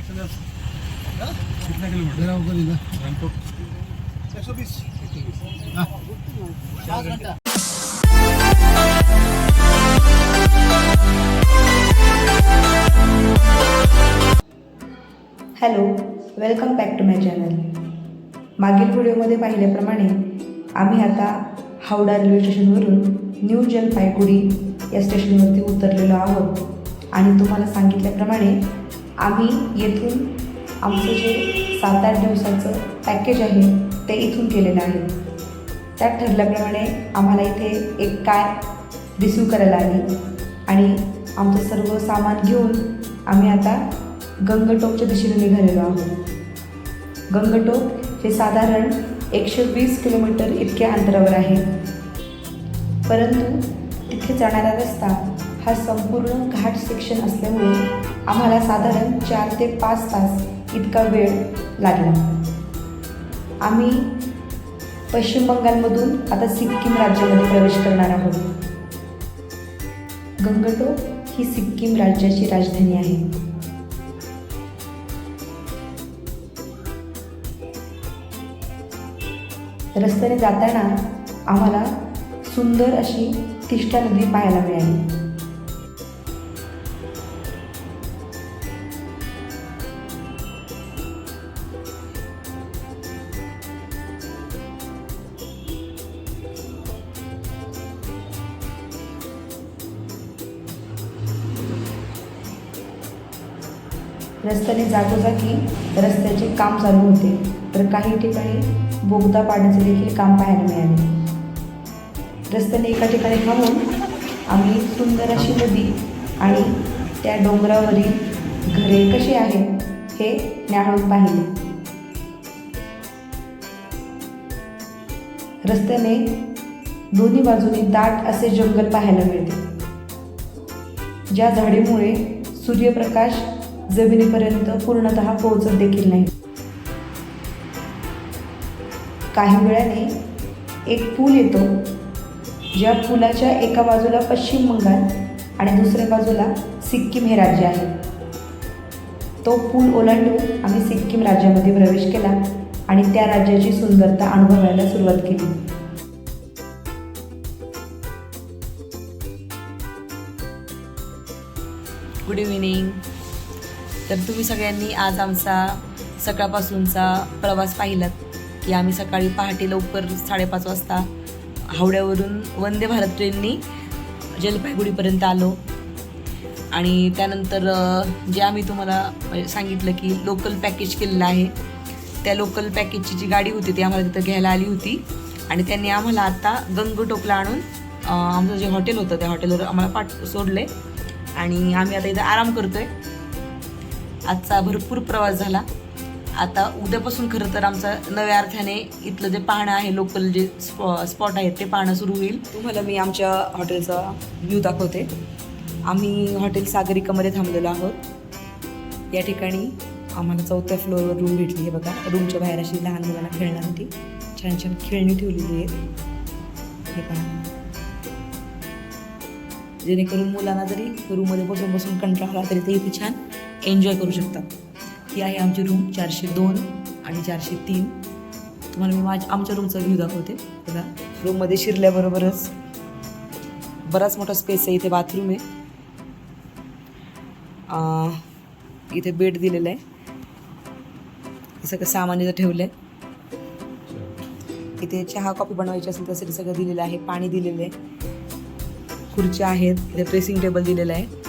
कितना किलोमीटर एक सौ बीस चार घंटा hello welcome back to my channel मागील व्हिडिओमध्ये पाहिल्याप्रमाणे आम्ही आता हावडा रेल्वे स्टेशनवरून न्यू जलपायगुडी या स्टेशनवरती उतरलेलो आहोत. आणि तुम्हाला सांगितल्याप्रमाणे आम्ही येथून आमचं जे सात आठ दिवसाचं पॅकेज आहे ते इथून केलेलं आहे. त्यात ठरल्याप्रमाणे आम्हाला इथे एक कार रिसीव करायला आली आणि आमचं सर्व सामान घेऊन आम्ही आता गंगटोकच्या दिशेने निघालेलो आहोत. गंगटोक हे साधारण एकशे वीस किलोमीटर इतक्या अंतरावर आहे. परंतु तिथे जाणारा रस्ता हा संपूर्ण घाट सेक्शन असल्यामुळे आम्हाला साधारण चार ते पाच तास इतका वेळ लागला. आम्ही पश्चिम बंगालमधून आता सिक्कीम राज्यामध्ये प्रवेश करणार आहोत. गंगटोक ही सिक्कीम राज्याची राजधानी आहे. रस्त्याने जाताना आम्हाला सुंदर अशी तिष्ठा नदी पाहायला मिळाली. रस्त्याने जागोजागी रस्त्याचे काम चालू होते तर काही ठिकाणी बोगदा पाडण्याचे देखील काम पाहायला मिळाले. रस्त्याने एका ठिकाणी थांबून आम्ही सुंदर अशी नदी आणि त्या डोंगरावरील घरे कशी आहेत हे न्याहाळून पाहिले. रस्त्याने दोन्ही बाजूनी दाट असे जंगल पाहायला मिळते. ज्या झाडीमुळे सूर्यप्रकाश जमिनीपर्यंत पूर्णतः पोहोचत देखील नाही. काही वेळाने एक पूल येतो. ज्या पुलाच्या एका बाजूला पश्चिम बंगाल आणि दुसऱ्या बाजूला सिक्कीम हे राज्य आहे. तो पूल ओलांडून आम्ही सिक्कीम राज्यामध्ये प्रवेश केला आणि त्या राज्याची सुंदरता अनुभवायला सुरुवात केली. गुड इव्हिनिंग तर तुम्ही सगळ्यांनी आज आमचा सकाळपासूनचा प्रवास पाहिलात की आम्ही सकाळी पहाटे लवकर साडेपाच वाजता हावड्यावरून वंदे भारत ट्रेननी जलपायगुडीपर्यंत आलो. आणि त्यानंतर जे आम्ही तुम्हाला सांगितलं की लोकल पॅकेज केलेलं आहे त्या लोकल पॅकेजची जी गाडी होती ती आम्हाला तिथं घ्यायला आली होती. आणि त्यांनी आम्हाला आता गंगटोकला आणून आमचं जे हॉटेल होतं त्या हॉटेलवर आम्हाला पाठ सोडले आणि आम्ही आता इथं आराम करतो आहे आजचा भरपूर प्रवास झाला. आता उद्यापासून खरं तर आमचा नव्या अर्थाने इथलं जे पाहणं आहे लोकल जे स्पॉ स्पॉट आहेत ते पाहणं सुरू होईल. तुम्हाला मी आमच्या हॉटेलचा व्ह्यू दाखवते. आम्ही हॉटेल सागरिकामध्ये थांबलेलो आहोत. या ठिकाणी आम्हाला चौथ्या फ्लोअरवर रूम भेटली आहे बघा. रूमच्या बाहेर अशी लहान मुलांना खेळण्यासाठी छान छान खेळणी ठेवलेली आहेत. हे पहा. जेणेकरून मुलांना जरी रूममध्ये बसून बसून कंटाळा आला तरी ते इथे छान एन्जॉय करू शकतात. ही आहे आमची रूम चारशे दोन आणि चारशे तीन. तुम्हाला मी माझ्या आमच्या रूमचा व्ह्यू दाखवते. बघा. रूममध्ये शिरल्याबरोबरच बराच मोठा स्पेस आहे. इथे बाथरूम आहे. इथे बेड दिलेलं आहे. सगळं सामान इथं ठेवलं आहे इथे चहा कॉफी बनवायची असेल त्यासाठी सगळं दिलेलं आहे. पाणी दिलेलं आहे. खुर्च्या आहेत. इथे ड्रेसिंग टेबल दिलेलं आहे.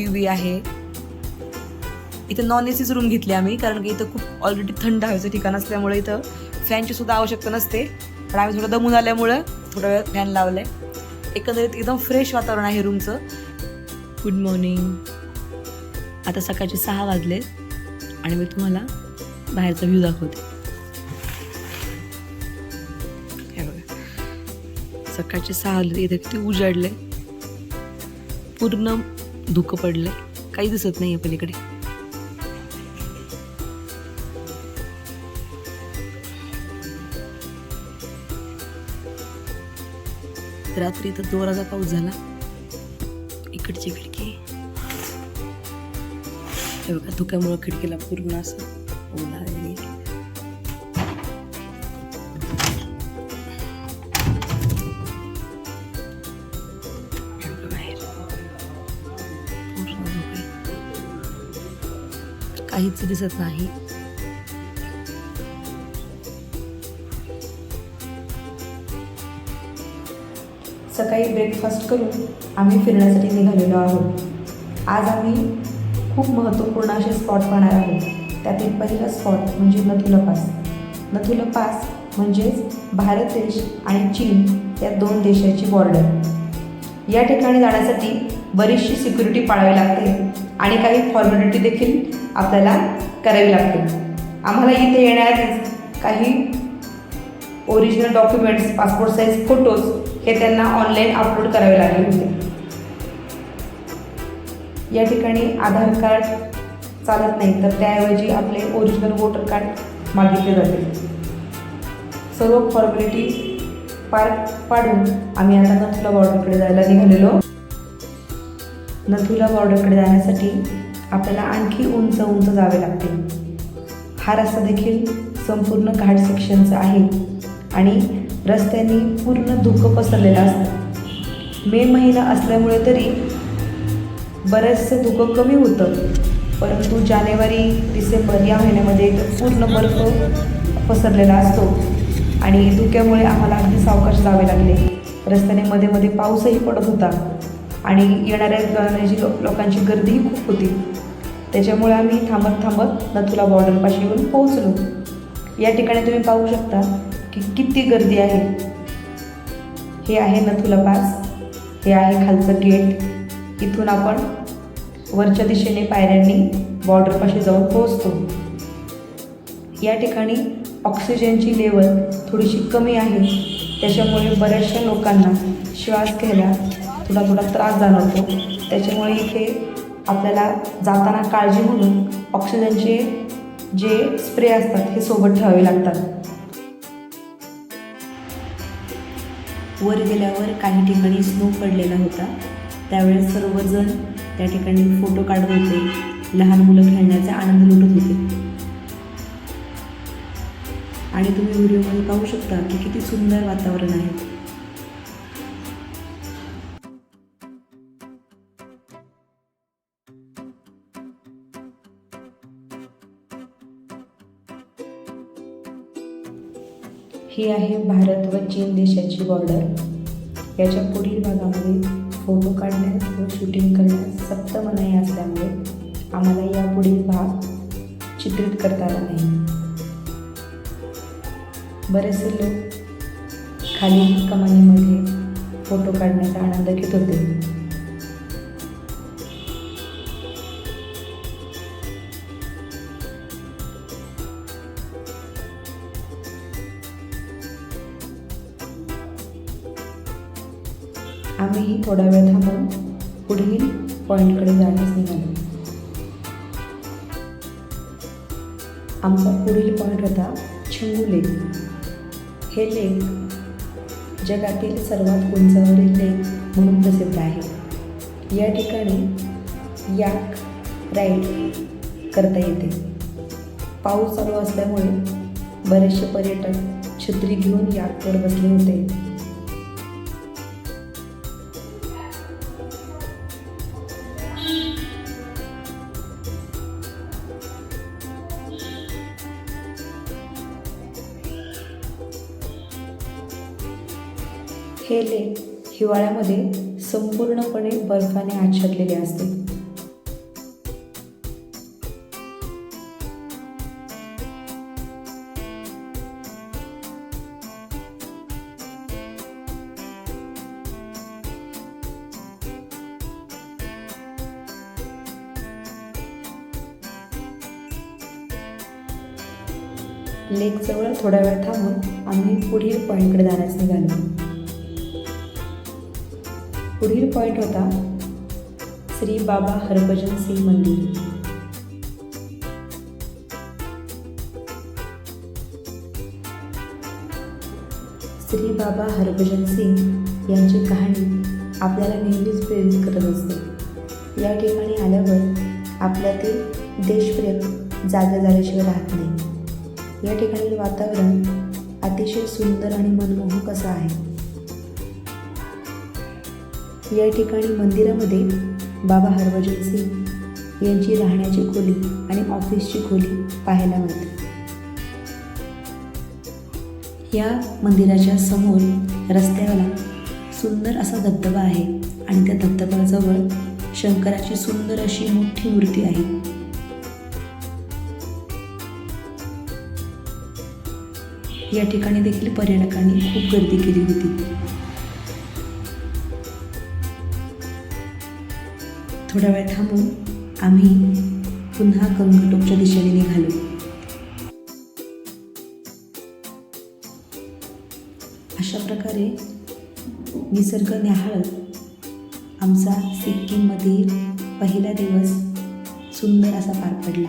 टी व्ही आहे. इथं नॉन ए सीच रूम घेतली आम्ही कारण की इथं खूप ऑलरेडी थंड हवेचं ठिकाण असल्यामुळे इथं फॅनची सुद्धा आवश्यकता नसते. पण आम्ही थोडं दमून आल्यामुळं थोडा वेळ फॅन लावलाय. एकंदरीत एकदम फ्रेश वातावरण आहे रूमचं गुड मॉर्निंग आता सकाळचे सहा वाजले आणि मी तुम्हाला बाहेरचा व्ह्यू दाखवते. सकाळचे सहा वाजले इथे किती उजाडले पूर्ण धुकं पडले काही दिसत नाही पलीकडे. रात्री इथं जोराचा पाऊस झाला. इकडची खिडकी. हे बघा धुक्यामुळं खिडकीला पूर्ण असं ओला आहे. काहीच दिसत नाही. सकाळी ब्रेकफास्ट करून आम्ही फिरण्यासाठी निघालेलो आहोत. आज आम्ही खूप महत्त्वपूर्ण असे स्पॉट पाहणार आहोत. त्यातील पहिला स्पॉट म्हणजे नथुला पास. नथुला पास म्हणजेच भारत देश आणि चीन या दोन देशाची बॉर्डर या ठिकाणी जाण्यासाठी बरीचशी सिक्युरिटी पाळावी लागते. आणि काही फॉर्मॅलिटी देखील आपल्याला करावी लागते आम्हाला इथे येण्याआधीच काही original documents passport size photos हे त्यांना ऑनलाईन अपलोड करावे लागले होते. या ठिकाणी आधार कार्ड चालत नाही तर त्याऐवजी आपले ओरिजिनल वोटर कार्ड मागितले जाते. सर्व फॉर्मॅलिटी पार पाडून आम्ही आता नथुला बॉर्डरकडे जायला निघालेलो. नथुला बॉर्डरकडे जाण्यासाठी आपल्याला आणखी उंच उंच जावे लागते. हा रस्ता देखील संपूर्ण घाट सेक्शनचा आहे आणि रस्त्यांनी पूर्ण धुकं पसरलेलं असतं. मे महिना असल्यामुळे तरी बरेचसे धुकं कमी होतं परंतु जानेवारी डिसेंबर या महिन्यामध्ये तर पूर्ण बर्फ पसरलेला असतो आणि धुक्यामुळे आम्हाला अगदी सावकाश जावे लागले. रस्त्याने मध्ये मध्ये पाऊसही पडत होता. आणि येणाऱ्या जाणाऱ्याची लो लोकांची गर्दीही खूप होती. त्याच्यामुळे आम्ही थांबत थांबत नथुला बॉर्डरपाशी येऊन पोहोचलो. या ठिकाणी तुम्ही पाहू शकता की किती गर्दी आहे. हे आहे नथुला पास. हे आहे खालचं गेट. इथून आपण वरच्या दिशेने पायऱ्यांनी बॉर्डरपाशी जाऊन पोहोचतो. या ठिकाणी ऑक्सिजनची लेवल थोडीशी कमी आहे. त्याच्यामुळे बऱ्याचशा लोकांना श्वास घ्यायला थोडा थोडा त्रास जाणवतो. त्याच्यामुळे इथे आपल्याला जाताना काळजी म्हणून ऑक्सिजनचे जे स्प्रे असतात हे सोबत ठेवावे लागतात. वर गेल्यावर काही ठिकाणी स्नो पडलेला होता. त्यावेळेस सर्वजण त्या ठिकाणी फोटो काढत होते. लहान मुलं खेळण्याचा आनंद लुटत होते. आणि तुम्ही व्हिडिओमध्ये पाहू शकता की किती सुंदर वातावरण आहे. ही आहे भारत व चीन देशाची बॉर्डर याच्या पुढील भागामध्ये फोटो काढण्यास व शूटिंग करण्यास सक्त मनाई असल्यामुळे आम्हाला या पुढील भाग चित्रित करता आला नाही. बरेचसे लोक खाली कमानीमध्ये फोटो काढण्याचा आनंद घेत होते. आम्ही थोडा वेळ थांबून पुढील पॉईंटकडे जाण्यास निघालो. आमचा पुढील पॉईंट होता छिंगू लेक. हे लेक जगातील सर्वात उंचावरील लेक म्हणून प्रसिद्ध आहे. या ठिकाणी याक राईड करता येते. पाऊस चालू असल्यामुळे बरेचसे पर्यटक छत्री घेऊन याकवर बसले होते. हे लेक हिवाळ्यामध्ये संपूर्णपणे बर्फाने आच्छादलेले असते. लेकजवळ थोडा वेळ थांबून आम्ही पुढील पॉईंटकडे जाण्यास निघालो. पुढील पॉईंट होता श्री बाबा हरभजन सिंग मंदिर. श्री बाबा हरभजन सिंग यांची कहाणी आपल्याला नेहमीच प्रेरित करत असते. या ठिकाणी आल्यावर आपल्यातील देशप्रेम जागा झाल्याशिवाय राहत नाही. या ठिकाणील वातावरण अतिशय सुंदर आणि मनमोहक असं आहे. या ठिकाणी मंदिरामध्ये बाबा हरभजन सिंग यांची राहण्याची खोली आणि ऑफिसची खोली पाहायला मिळते. या मंदिराच्या समोर रस्त्याला सुंदर असा धबधबा आहे आणि त्या धबधब्याजवळ शंकराची सुंदर अशी मोठी मूर्ती आहे. या ठिकाणी देखील पर्यटकांनी खूप गर्दी केली होती. थोडा वेळ थांबून आम्ही पुन्हा गंगटोकच्या दिशेने निघालो. अशा प्रकारे निसर्ग न्याहाळत आमचा सिक्कीममधील पहिला दिवस सुंदर असा पार पडला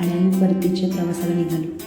आणि आम्ही परतीच्या प्रवासाला निघालो.